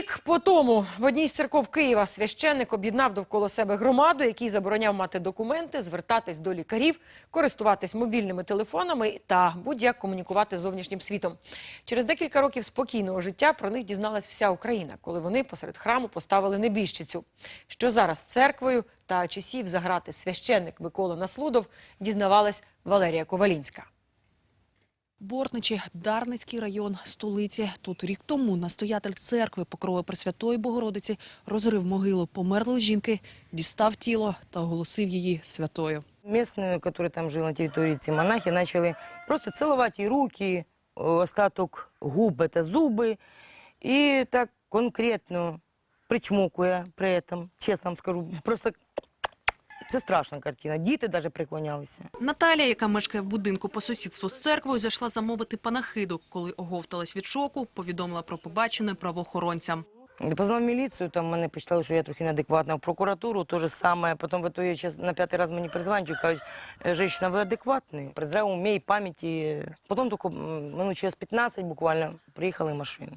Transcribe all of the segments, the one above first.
Рік по тому в одній з церков Києва священник об'єднав довкола себе громаду, який забороняв мати документи, звертатись до лікарів, користуватись мобільними телефонами та будь-як комунікувати з зовнішнім світом. Через декілька років спокійного життя про них дізналась вся Україна, коли вони посеред храму поставили небіжчицю. Що зараз церквою та чи сів заграти священник Микола Наслудов, дізнавалась Валерія Ковалінська. Бортничі, Дарницький район столиці. Тут рік тому настоятель церкви Покрови Пресвятої Богородиці розрив могилу померлої жінки, дістав тіло та оголосив її святою. Местные, которые там жили на территории эти монахи, начали просто целовать и руки, э, остаток губ – это зубы, и так конкретно причмокуя при этом, честно вам скажу, просто це страшна картина. Діти навіть приклонялися. Наталія, яка мешкає в будинку по сусідству з церквою, зайшла замовити панахиду. Коли оговталась від шоку, повідомила про побачене правоохоронцям. Я Позвонив в міліцію, там мене почитали, що я трохи неадекватна. В прокуратуру то же саме. Потім в итоге, сейчас на п'ятий раз мені перезвонюють, кажуть, «Е, «Женщина, ви адекватні? При здравому умі і пам'яті. Потім тільки минут через 15 буквально приїхали машини.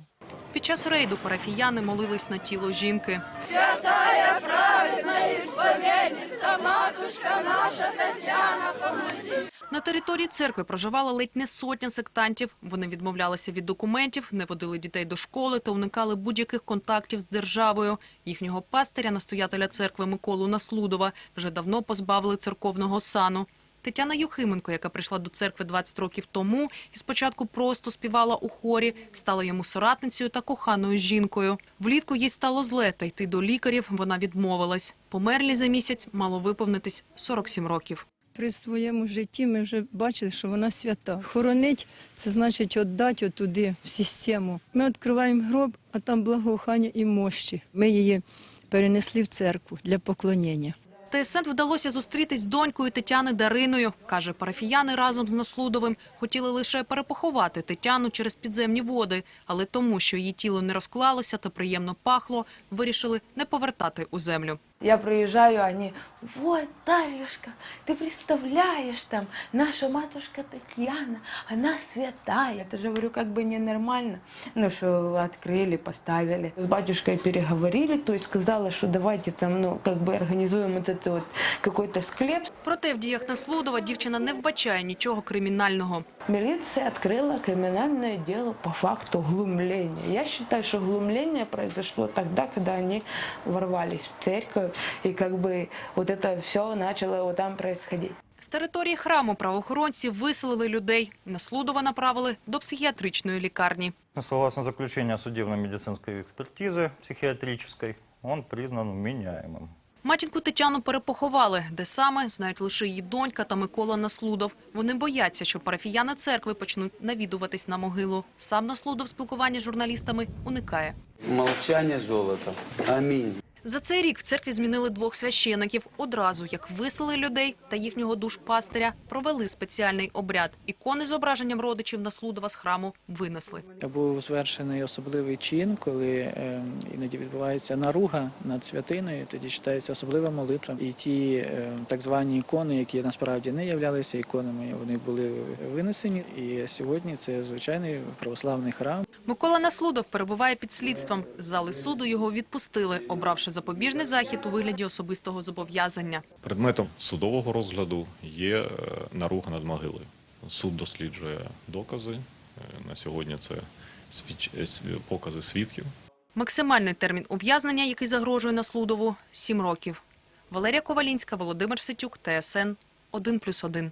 Під час рейду парафіяни молились на тіло жінки. На території церкви проживала ледь не сотня сектантів. Вони відмовлялися від документів, не водили дітей до школи та уникали будь-яких контактів з державою. Їхнього пастиря, настоятеля церкви Миколу Наслудова, вже давно позбавили церковного сану. Тетяна Юхименко, яка прийшла до церкви 20 років тому і спочатку просто співала у хорі, стала йому соратницею та коханою жінкою. Влітку їй стало зле, та йти до лікарів вона відмовилась. Померлі за місяць мало виповнитись 47 років. При своєму житті ми вже бачили, що вона свята. Хоронить це значить віддати туди в систему. Ми відкриваємо гроб, а там благоухання і мощі. Ми її перенесли в церкву для поклоніння. ТСН вдалося зустрітись з донькою Тетяни Дариною. Каже, парафіяни разом з Наслудовим хотіли лише перепоховати Тетяну через підземні води, але тому, що її тіло не розклалося та приємно пахло, вирішили не повертати у землю. Я приезжаю, они, вот, Дарьюшка, ты представляешь там, наша матушка Татьяна, она святая. Это же, говорю, как бы ненормально. Ну, что открыли, поставили. С батюшкой переговорили, то есть сказала, что давайте там, ну, как бы организуем вот это вот какой-то склеп. Проте в діях Наслудова дівчина не вбачає нічого кримінального. Милиция открыла криминальное дело по факту глумления. Я считаю, что глумление произошло тогда, когда они ворвались в церковь, и как бы вот это все начало вот там происходить. З території храму правоохоронці виселили людей. Наслудова направили до психіатричної лікарні. Согласно заключению судебно-медицинской экспертизы психиатрической, он признан вменяемым. Матінку Тетяну перепоховали, де саме знають лише її донька та Микола Наслудов. Вони бояться, що парафіяни церкви почнуть навідуватись на могилу. Сам Наслудов спілкування з журналістами уникає. Молчание золото. Аминь. За цей рік в церкві змінили двох священиків. Одразу, як вислали людей та їхнього душ-пастиря, провели спеціальний обряд. Ікони з зображенням родичів Наслудова з храму винесли. Був звершений особливий чин, коли е, іноді відбувається наруга над святиною, тоді читається особлива молитва. І ті е, так звані ікони, які насправді не являлися іконами, вони були винесені. І сьогодні це звичайний православний храм. Микола Наслудов перебуває під слідством. Зали суду його відпустили, обравши запобіжний захід у вигляді особистого зобов'язання. Предметом судового розгляду є е, наруга над могилою. Суд досліджує докази. Е, На сьогодні це е, покази свідків. Максимальний термін ув'язнення, який загрожує Наслудову – 7 років. Валерія Ковалінська, Володимир Ситюк, ТСН 1+,1.